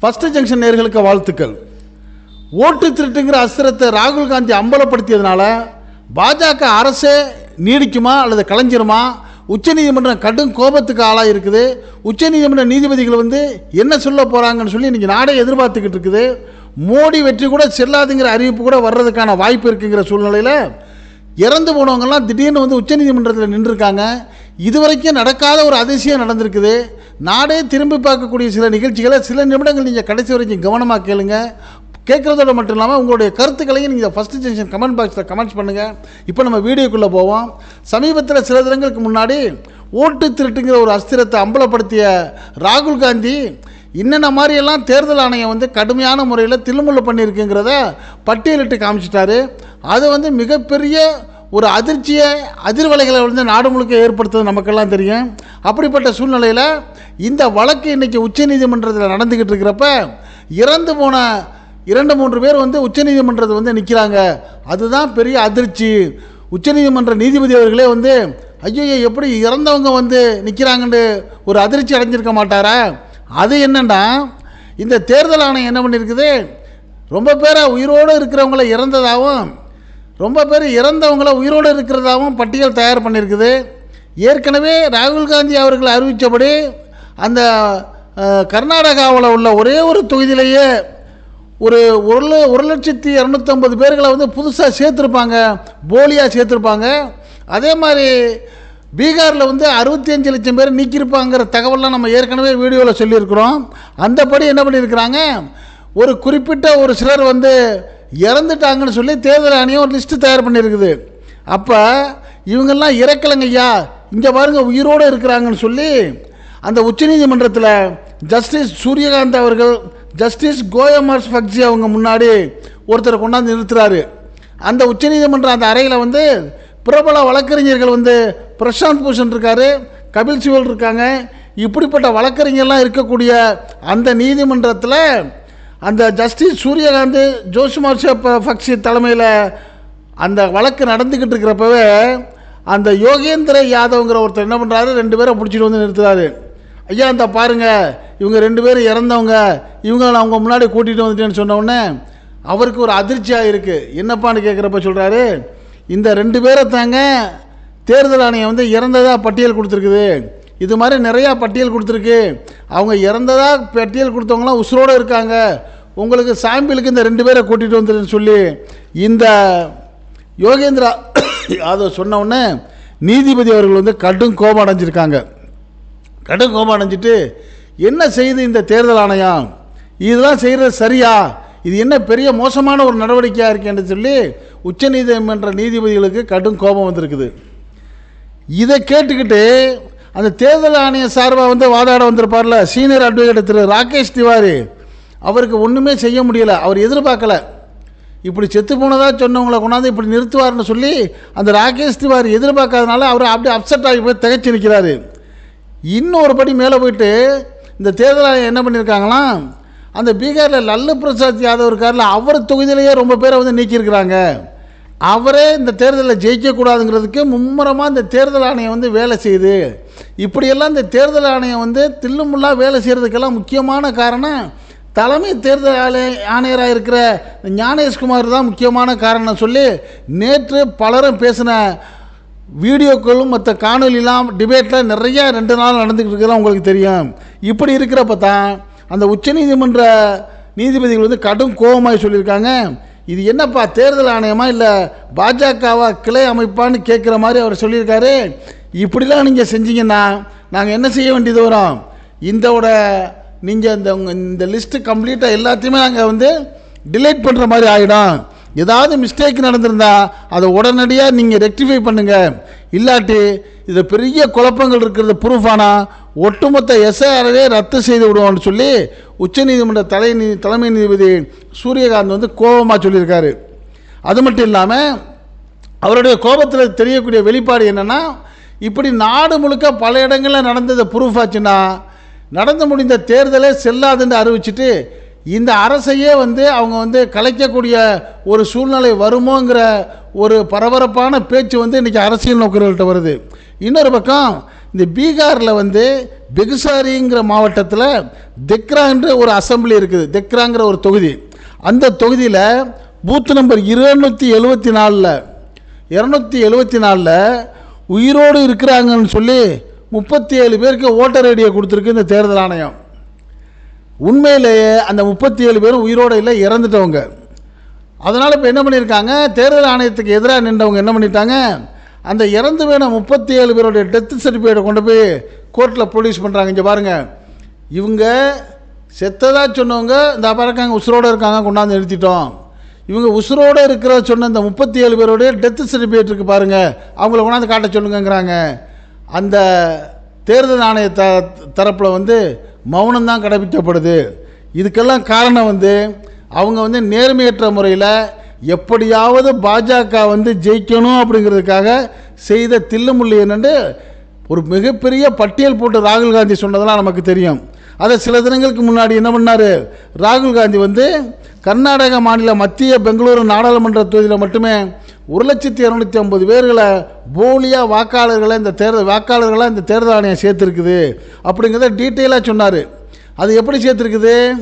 First junction நேர்களுக்கு வாழ்த்துக்கள். ஓட்டு திருட்டுங்கிற அஸ்திரத்தை ராகுல் காந்தி அம்பலப்படுத்தியதுனால பாஜக அரசே நீடிக்குமா அல்லது கலைஞ்சிருமா? உச்சநீதிமன்றம் கடும் கோபத்துக்கு ஆளாக இருக்குது. உச்சநீதிமன்ற நீதிபதிகள் வந்து என்ன சொல்ல போகிறாங்கன்னு சொல்லி இன்றைக்கி நாடே எதிர்பார்த்துக்கிட்டு இருக்குது. மோடி வெற்றி கூட செல்லாதுங்கிற அறிவிப்பு கூட வர்றதுக்கான வாய்ப்பு இருக்குங்கிற சூழ்நிலையில் இறந்து போனவங்கெல்லாம் திடீர்னு வந்து உச்சநீதிமன்றத்தில் நின்றுருக்காங்க. இதுவரைக்கும் நடக்காத ஒரு அதிசயம் நடந்திருக்குது. நாடே திரும்பி பார்க்கக்கூடிய சில நிகழ்ச்சிகளை சில நிமிடங்கள் நீங்கள் கடைசி வரைக்கும் கவனமாக கேளுங்க. கேட்குறதோட மட்டும் இல்லாமல் உங்களுடைய கருத்துக்களையும் நீங்கள் ஃபஸ்ட்டு ஜென்ஷன் கமெண்ட் பாக்ஸில் கமெண்ட்ஸ் பண்ணுங்கள் இப்போ நம்ம வீடியோக்குள்ளே போவோம். சமீபத்தில் சில தினங்களுக்கு முன்னாடி ஓட்டு திருட்டுங்கிற ஒரு அஸ்திரத்தை அம்பலப்படுத்திய ராகுல் காந்தி என்னென்ன மாதிரியெல்லாம் தேர்தல் ஆணையம் வந்து கடுமையான முறையில் தில்லுமுள்ளு பண்ணியிருக்குங்கிறத பட்டியலிட்டு காமிச்சிட்டாரு. அது வந்து மிகப்பெரிய ஒரு அதிர்ச்சியை அதிர்வலைகளை வந்து நாடு முழுக்க ஏற்படுத்துறது நமக்கெல்லாம் தெரியும். அப்படிப்பட்ட சூழ்நிலையில் இந்த வழக்கு இன்றைக்கி உச்சநீதிமன்றத்தில் நடந்துக்கிட்டு இருக்கிறப்ப இறந்து போன இரண்டு மூன்று பேர் வந்து உச்சநீதிமன்றத்தில் வந்து நிற்கிறாங்க அதுதான் பெரிய அதிர்ச்சி. உச்சநீதிமன்ற நீதிபதி அவர்களே வந்து ஐயோ எப்படி இறந்தவங்க வந்து நிற்கிறாங்கன்னு ஒரு அதிர்ச்சி அடைஞ்சிருக்க மாட்டாரா? அது என்னென்னா இந்த தேர்தல் ஆணையம் என்ன பண்ணியிருக்குது ரொம்ப பேரை உயிரோடு இருக்கிறவங்கள இறந்ததாகவும் ரொம்ப பேர் இறந்தவங்கள உயிரோடு இருக்கிறதாகவும் பட்டியல் தயார் பண்ணியிருக்குது ஏற்கனவே ராகுல் காந்தி அவர்கள் அறிவித்தபடி அந்த கர்நாடகாவில் உள்ள ஒரே ஒரு தொகுதியிலேயே ஒரு ஒரு ஒரு லட்சத்தி இரநூத்தம்பது பேர்களை வந்து புதுசாக சேர்த்துருப்பாங்க போலியாக சேர்த்துருப்பாங்க. அதே மாதிரி பீகாரில் வந்து அறுபத்தி அஞ்சு லட்சம் பேர் நீக்கியிருப்பாங்கிற தகவல்லாம் நம்ம ஏற்கனவே வீடியோவில் சொல்லியிருக்கிறோம். அந்தபடி என்ன பண்ணியிருக்கிறாங்க? ஒரு குறிப்பிட்ட ஒரு சிலர் வந்து இறந்துட்டாங்கன்னு சொல்லி தேர்தல் ஆணையம் ஒரு லிஸ்ட்டு தயார் பண்ணியிருக்குது. அப்போ இவங்கெல்லாம் இறக்கலைங்க ஐயா. இங்கே பாருங்க உயிரோடு இருக்கிறாங்கன்னு சொல்லி அந்த உச்சநீதிமன்றத்தில் ஜஸ்டிஸ் சூரியகாந்த் அவர்கள் ஜஸ்டிஸ் கோயமர்ஸ் ஃபக்ஜி அவங்க முன்னாடி ஒருத்தரை கொண்டாந்து நிறுத்துறாரு. அந்த உச்சநீதிமன்றம் அந்த அறையில் வந்து பிரபல வழக்கறிஞர்கள் வந்து பிரசாந்த் பூஷன் இருக்கார் கபில் சிவல் இருக்காங்க. இப்படிப்பட்ட வழக்கறிஞர்லாம் இருக்கக்கூடிய அந்த நீதிமன்றத்தில் அந்த ஜஸ்டிஸ் சூரியகாந்த் ஜோஷிமார் ஃபக்ஷி தலைமையில் அந்த வழக்கு நடந்துக்கிட்டு இருக்கிறப்பவே அந்த யோகேந்திர யாதவ்ங்கிற ஒருத்தர் என்ன பண்ணுறாரு ரெண்டு பேரை பிடிச்சிட்டு வந்து நிறுத்துறாரு. ஐயா அந்த பாருங்கள் இவங்க ரெண்டு பேரும் இறந்தவங்க இவங்க நான் அவங்க முன்னாடி கூட்டிகிட்டு வந்துட்டேன்னு சொன்னவுன்னே அவருக்கு ஒரு அதிர்ச்சியாக இருக்குது என்னப்பான்னு கேட்குறப்ப சொல்கிறாரு இந்த ரெண்டு பேரை தாங்க தேர்தல் ஆணையம் வந்து இறந்ததாக பட்டியல் கொடுத்துருக்குது. இது மாதிரி நிறையா பட்டியல் கொடுத்துருக்கு. அவங்க இறந்ததாக பட்டியல் கொடுத்தவங்களாம் உசுரோடு இருக்காங்க. உங்களுக்கு சாம்பிளுக்கு இந்த ரெண்டு பேரை கூட்டிகிட்டு வந்துருன்னு சொல்லி இந்த யோகேந்திரா யாதவ் சொன்னவுடனே நீதிபதி அவர்கள் வந்து கடும் கோபம் அடைஞ்சிருக்காங்க. கடும் கோபம் அடைஞ்சிட்டு என்ன செய்யுது இந்த தேர்தல் ஆணையம்? இதெல்லாம் செய்கிறது சரியா? இது என்ன பெரிய மோசமான ஒரு நடவடிக்கையாக இருக்கேன்னு சொல்லி உச்சநீதிமன்ற நீதிபதிகளுக்கு கடும் கோபம் வந்திருக்குது. இதை கேட்டுக்கிட்டு அந்த தேர்தல் ஆணைய சார்பாக வந்து வாதாட வந்திருப்பார்ல சீனியர் அட்வொகேட் திரு ராகேஷ் திவாரி. அவருக்கு ஒன்றுமே செய்ய முடியலை அவர் எதிர்பார்க்கல. இப்படி செத்து போனதா சொன்னவங்களை கொண்டாந்து இப்படி நிறுத்துவார்னு சொல்லி அந்த ராகேஷ் திவாரி எதிர்பார்க்காதனால அவர் அப்படியே அப்செட் ஆகி போய் திகைச்சு நிற்கிறாரு. இன்னும் ஒரு படி மேலே போயிட்டு இந்த தேர்தல் ஆணையம் என்ன பண்ணியிருக்காங்களாம் அந்த பீகாரில் லல்லு பிரசாத் யாதவ் இருக்கார்ல அவர் தொகுதியிலேயே ரொம்ப பேரை வந்து நீக்கியிருக்கிறாங்க. அவரே இந்த தேர்தலில் ஜெயிக்கக்கூடாதுங்கிறதுக்கு மும்முரமாக இந்த தேர்தல் ஆணையம் வந்து வேலை செய்யுது. இப்படியெல்லாம் இந்த தேர்தல் ஆணையம் வந்து தில்லுமுல்லா வேலை செய்கிறதுக்கெல்லாம் முக்கியமான காரணம் தலைமை தேர்தல் ஆணைய ஆணையராக இருக்கிற ஞானேஷ்குமார் தான் முக்கியமான காரணம் சொல்லி நேற்று பலரும் பேசின வீடியோக்களும் மற்ற காணொலிலாம் டிபேட்டில் நிறைய ரெண்டு நாள் நடந்துக்கிட்டு இருக்கிறதா உங்களுக்கு தெரியும். இப்படி இருக்கிறப்ப தான் அந்த உச்சநீதிமன்ற நீதிபதிகள் வந்து கடும் கோபமாய் சொல்லியிருக்காங்க. இது என்னப்பா தேர்தல் ஆணையமா இல்லை பாஜகவா கிளை அமைப்பான்னு கேட்குற மாதிரி அவர் சொல்லியிருக்காரு. இப்படிலாம் நீங்கள் செஞ்சீங்கன்னா நாங்கள் என்ன செய்ய வேண்டியது வரும்? இந்தோட நீங்கள் இந்த இந்த லிஸ்ட்டு கம்ப்ளீட்டாக எல்லாத்தையுமே நாங்கள் வந்து டிலேட் பண்ணுற மாதிரி ஆகிடும் ஏதாவது மிஸ்டேக் நடந்திருந்தா அதை உடனடியாக நீங்கள் ரெக்டிஃபை பண்ணுங்கள் இல்லாட்டி இது பெரிய குழப்பங்கள் இருக்கிறது ப்ரூஃப் ஆனால் ஒட்டுமொத்த எஸ்ஐஆரவே ரத்து செய்து விடுவோம்னு சொல்லி உச்சநீதிமன்ற தலை நீ தலைமை நீதிபதி சூரியகாந்த் வந்து கோபமாக சொல்லியிருக்காரு. அது மட்டும் இல்லாமல் அவருடைய கோபத்தில் தெரியக்கூடிய வெளிப்பாடு என்னென்னா இப்படி நாடு முழுக்க பல இடங்களில் நடந்தது ப்ரூஃப் ஆச்சுன்னா நடந்து முடிந்த தேர்தலே செல்லாதுன்னு அறிவிச்சிட்டு இந்த அரசையே வந்து அவங்க வந்து கலைக்கக்கூடிய ஒரு சூழ்நிலை வருமோங்கிற ஒரு பரபரப்பான பேச்சு வந்து இன்றைக்கி அரசியல் நோக்கர்கள்ட்ட வருது. இன்னொரு பக்கம் இந்த பீகாரில் வந்து பெகுசாரிங்கிற மாவட்டத்தில் தெக்ராங்கிற ஒரு அசம்பிளி இருக்குது. தெக்ராங்கிற ஒரு தொகுதி. அந்த தொகுதியில் பூத் நம்பர் இருநூற்றி எழுபத்தி நாலில் இரநூத்தி எழுபத்தி நாலில் உயிரோடு இருக்கிறாங்கன்னு சொல்லி முப்பத்தி ஏழு பேருக்கு ஓட்டர் ஐடியை கொடுத்துருக்கு இந்த தேர்தல் ஆணையம். உண்மையிலேயே அந்த முப்பத்தி ஏழு பேரும் உயிரோடு இல்லை இறந்துட்டவங்க. அதனால் இப்போ என்ன பண்ணியிருக்காங்க? தேர்தல் ஆணையத்துக்கு எதிராக நின்றவங்க என்ன பண்ணிட்டாங்க? அந்த இறந்து வேண முப்பத்தி ஏழு பேருடைய டெத் சர்டிஃபிகேட்டை கொண்டு போய் கோர்ட்டில் ப்ரொடியூஸ் பண்ணுறாங்க இங்கே பாருங்கள் இவங்க செத்ததாக சொன்னவங்க இந்த பறக்காங்க உசுரோடு இருக்காங்க கொண்டாந்து நிறுத்திட்டோம். இவங்க உசுரோடு இருக்கிற சொன்ன இந்த முப்பத்தி ஏழு பேருடைய டெத்து சர்டிஃபிகேட் இருக்குது பாருங்கள் அவங்கள கொண்டாந்து காட்ட சொல்லுங்கங்கிறாங்க. அந்த தேர்தல் ஆணைய த தரப்பில் வந்து மௌனம் தான் கடைபிடிக்கப்படுது. இதுக்கெல்லாம் காரணம் வந்து அவங்க வந்து நேர்மையற்ற முறையில் எப்படியாவது பாஜக வந்து ஜெயிக்கணும் அப்படிங்கிறதுக்காக செய்த தில்லுமுள்ளு என்னென்று ஒரு மிகப்பெரிய பட்டியல் போட்டு ராகுல் காந்தி சொன்னதெல்லாம் நமக்கு தெரியும். அதை சில தினங்களுக்கு முன்னாடி என்ன பண்ணார்? ராகுல் காந்தி வந்து கர்நாடக மாநில மத்திய பெங்களூரு நாடாளுமன்ற தொகுதியில் மட்டுமே ஒரு லட்சத்தி இரநூத்தி ஐம்பது பேர்களை போலியாக வாக்காளர்களை இந்த தேர்தல் வாக்காளர்களாக இந்த தேர்தல் ஆணையம் சேர்த்துருக்குது. அப்படிங்கிறத டீட்டெயிலாக சொன்னார். அது எப்படி சேர்த்துருக்குது?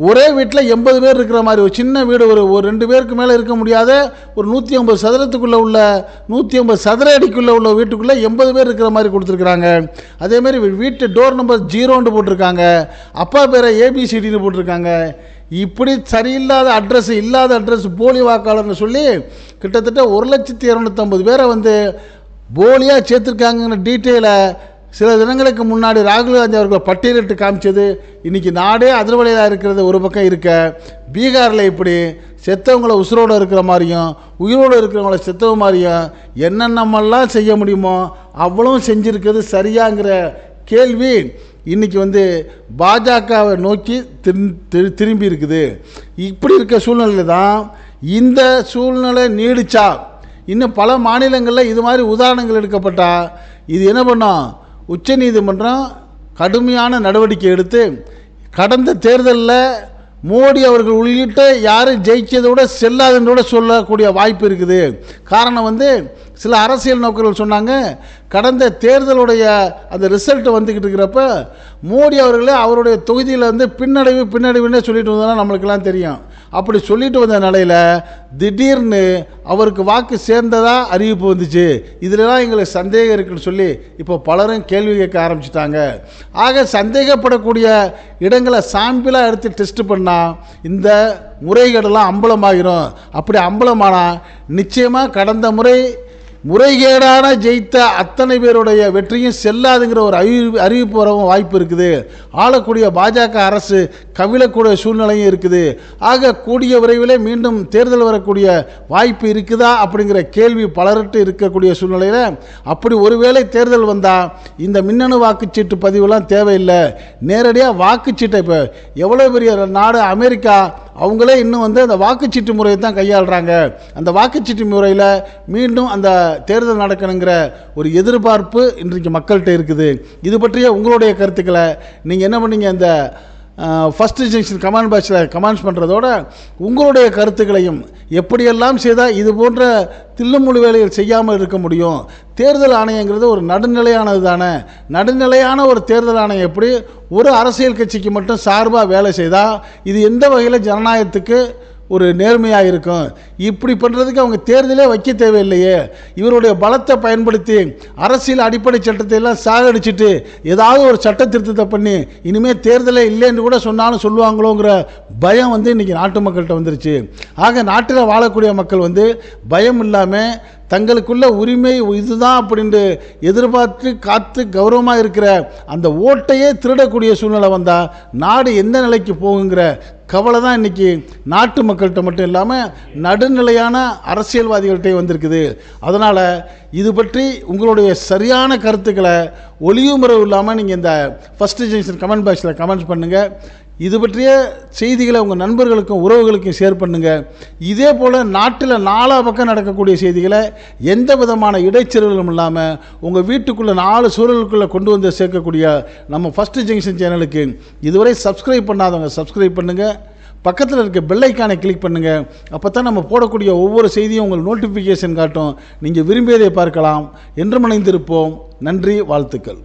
ஒரே வீட்டில் எண்பது பேர் இருக்கிற மாதிரி ஒரு சின்ன வீடு ஒரு ஒரு ரெண்டு பேருக்கு மேலே இருக்க முடியாத ஒரு நூற்றி ஐம்பது சதுரத்துக்குள்ளே உள்ள நூற்றி ஐம்பது சதுர அடிக்குள்ளே உள்ள வீட்டுக்குள்ளே எண்பது பேர் இருக்கிற மாதிரி கொடுத்துருக்குறாங்க. அதேமாதிரி வீட்டு டோர் நம்பர் ஜீரோன்னு போட்டிருக்காங்க. அப்பா பேரை ஏபிசிடின்னு போட்டிருக்காங்க. இப்படி சரியில்லாத அட்ரஸ் இல்லாத அட்ரஸ் போலி வாக்காளர்னு சொல்லி கிட்டத்தட்ட ஒரு லட்சத்தி இரநூத்தம்பது பேரை வந்து போலியாக சேர்த்துருக்காங்கன்னு டீட்டெயிலை சில தினங்களுக்கு முன்னாடி ராகுல் காந்தி அவர்கள் பட்டியலிட்டு காமிச்சது இன்றைக்கி நாடே அதிர்வலையாக இருக்கிறது ஒரு பக்கம் இருக்க. பீகாரில் இப்படி செத்தவங்கள உசுரோடு இருக்கிற மாதிரியும் உயிரோடு இருக்கிறவங்கள செத்தவ மாதிரியும் என்னென்னமெல்லாம் செய்ய முடியுமோ அவ்வளவும் செஞ்சுருக்கிறது சரியாங்கிற கேள்வி இன்றைக்கி வந்து பாஜகவை நோக்கி திரு திரும்பி இருக்குது. இப்படி இருக்க சூழ்நிலையில் தான் இந்த சூழ்நிலை நீடிச்சா இன்னும் பல மாநிலங்களில் இது மாதிரி உதாரணங்கள் எடுக்கப்பட்டால் இது என்ன பண்ணோம்? உச்சநீதிமன்றம் கடுமையான நடவடிக்கை எடுத்து கடந்த தேர்தலில் மோடி அவர்கள் உள்ளிட்ட யாரும் ஜெயிச்சதை விட செல்லாதுன்னு கூட சொல்லக்கூடிய வாய்ப்பு இருக்குது. காரணம் வந்து சில அரசியல் நோக்கர்கள் சொன்னாங்க கடந்த தேர்தலுடைய அந்த ரிசல்ட் வந்துக்கிட்டு இருக்கிறப்ப மோடி அவர்களே அவருடைய தொகுதியில் வந்து பின்னடைவு பின்னடைவுன்னே சொல்லிட்டு வந்தோம்னா நம்மளுக்கெல்லாம் தெரியும். அப்படி சொல்லிட்டு வந்த நிலையில் திடீர்னு அவருக்கு வாக்கு சேர்ந்ததா அறிவிப்பு வந்துச்சு. இதிலலாம் எங்களுக்கு சந்தேகம் இருக்குன்னு சொல்லி இப்போ பலரும் கேள்வி கேட்க ஆரம்பிச்சிட்டாங்க. ஆக சந்தேகப்படக்கூடிய இடங்களை சாம்பிளாக எடுத்து டெஸ்ட் பண்ணால் இந்த முறைகேடெல்லாம் அம்பலமாகிடும் அப்படி அம்பலமானால் நிச்சயமாக கடந்த முறை முறைகேடான ஜெயித்த அத்தனை பேருடைய வெற்றியும் செல்லாதுங்கிற ஒரு அறிவி அறிவிப்பு வரவும் வாய்ப்பு இருக்குது. ஆளக்கூடிய பாஜக அரசு கவிழக்கூடிய சூழ்நிலையும் இருக்குது. ஆக கூடிய விரைவில் மீண்டும் தேர்தல் வரக்கூடிய வாய்ப்பு இருக்குதா அப்படிங்கிற கேள்வி பலர்கிட்ட இருக்கக்கூடிய சூழ்நிலையில் அப்படி ஒருவேளை தேர்தல் வந்தால் இந்த மின்னணு வாக்குச்சீட்டு பதிவுலாம் தேவையில்லை. நேரடியாக வாக்குச்சீட்டை இப்போ எவ்வளோ பெரிய நாடு அமெரிக்கா அவங்களே இன்னும் வந்து அந்த வாக்குச்சீட்டு முறையை தான் கையாளுறாங்க. அந்த வாக்குச்சீட்டு முறையில் மீண்டும் அந்த தேர்தல் நடக்கணுங்கிற ஒரு எதிர்பார்ப்பு இன்றைக்கு மக்கள்கிட்ட இருக்குது. இது பற்றிய உங்களுடைய கருத்துக்களை நீங்கள் என்ன பண்ணீங்க? அந்த ஃபஸ்ட்டு ஜங்ஷன் கமாண்ட் பாக்ஸில் கமாண்ட்ஸ் பண்ணுறதோட உங்களுடைய கருத்துக்களையும் எப்படியெல்லாம் செய்தால் இது போன்ற தில்லுமுழு வேலைகள் செய்யாமல் இருக்க முடியும்? தேர்தல் ஆணையங்கிறது ஒரு நடுநிலையானது தானே? நடுநிலையான ஒரு தேர்தல் ஆணையம் எப்படி ஒரு அரசியல் கட்சிக்கு மட்டும் சார்பாக வேலை செய்தால் இது எந்த வகையில் ஜனநாயகத்துக்கு ஒரு நேர்மையாக இருக்கும் இப்படி பண்ணுறதுக்கு அவங்க தேர்தலே வைக்க தேவையில்லையே. இவருடைய பலத்தை பயன்படுத்தி அரசியல் அடிப்படை சட்டத்தை எல்லாம் சாகடிச்சிட்டு ஏதாவது ஒரு சட்ட திருத்தத்தை பண்ணி இனிமேல் தேர்தலே இல்லைன்னு கூட சொன்னாலும் சொல்லுவாங்களோங்கிற பயம் வந்து இன்றைக்கி நாட்டு மக்கள்கிட்ட வந்துருச்சு. ஆக நாட்டில் வாழக்கூடிய மக்கள் வந்து பயம் இல்லாமல் தங்களுக்குள்ள உரிமை இதுதான் அப்படின்ட்டு எதிர்பார்த்து காத்து கௌரவமாக இருக்கிற அந்த ஓட்டையே திருடக்கூடிய சூழ்நிலை வந்தால் நாடு எந்த நிலைக்கு போகுங்கிற கவலை தான் இன்றைக்கி நாட்டு மக்கள்கிட்ட மட்டும் இல்லாமல் நடுநிலையான அரசியல்வாதிகள்கிட்டே வந்திருக்குது. அதனால் இது பற்றி உங்களுடைய சரியான கருத்துக்களை ஒளியுமுறை இல்லாமல் நீங்கள் இந்த ஃபஸ்ட்டு ஜென்ஷன் கமெண்ட் பாக்ஸில் கமெண்ட்ஸ் பண்ணுங்கள் இது பற்றிய செய்திகளை உங்கள் நண்பர்களுக்கும் உறவுகளுக்கும் ஷேர் பண்ணுங்கள் இதே போல் நாட்டில் நாலா பக்கம் நடக்கக்கூடிய செய்திகளை எந்த விதமான இடைச்செருகளும் இல்லாமல் உங்கள் வீட்டுக்குள்ளே நாலு சூழலுக்குள்ளே கொண்டு வந்து சேர்க்கக்கூடிய நம்ம ஃபஸ்ட்டு ஜங்ஷன் சேனலுக்கு இதுவரை சப்ஸ்கிரைப் பண்ணாதவங்க சப்ஸ்கிரைப் பண்ணுங்கள் பக்கத்தில் இருக்க பெல்லைக்கானை கிளிக் பண்ணுங்கள் அப்போ தான் நம்ம போடக்கூடிய ஒவ்வொரு செய்தியும் உங்கள் நோட்டிஃபிகேஷன் காட்டும். நீங்கள் விரும்பியதை பார்க்கலாம். என்று மனைந்திருப்போம் நன்றி வாழ்த்துக்கள்.